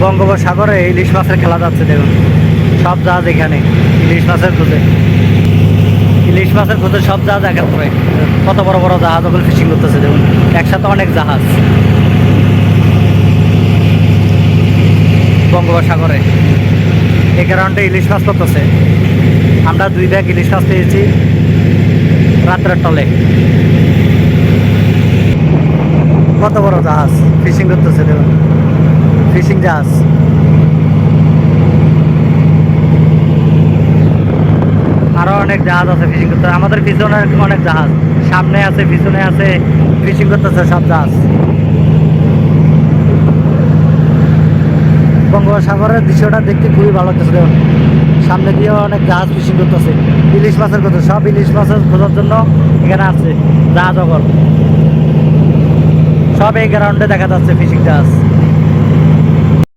বঙ্গোপসাগরে ইলিশ মাছের খেলা যাচ্ছে দেখুন। সব জাহাজ এখানে, ইলিশ মাছের খুঁজে। ইলিশ মাছের খুঁজে সব জাহাজ একের পরে কত বড় বড় জাহাজ ওগুলো ফিশিং করতেছে দেখুন। একসাথে অনেক জাহাজ। বঙ্গোপসাগরে। এই কারণটা ইলিশ মাছ করতেছে আমরা দুই ব্যাগ ইলিশ মাছ পেয়েছি রাত্রের টলে। কত বড় জাহাজ ফিশিং করতেছে ফিশিং জাহাজ আরও অনেক জাহাজ আছে ফিশিং করতে। আমাদের পিছনে অনেক জাহাজ। সামনে আছে, পিছনে আছে ফিশিং করতেছে সব জাহাজ। বঙ্গোপসাগরের দৃশ্যটা দেখতে খুবই ভালো লাগতেছে। সামনে দিয়ে অনেক জাহাজ ফিশিং করতেছে। ইলিশ মাছের কথা, সব ইলিশ মাছের খোঁজার জন্য এখানে আছে জাহাজ অগর সব এই গ্রাউন্ডে দেখা যাচ্ছে ফিশিং জাহাজ।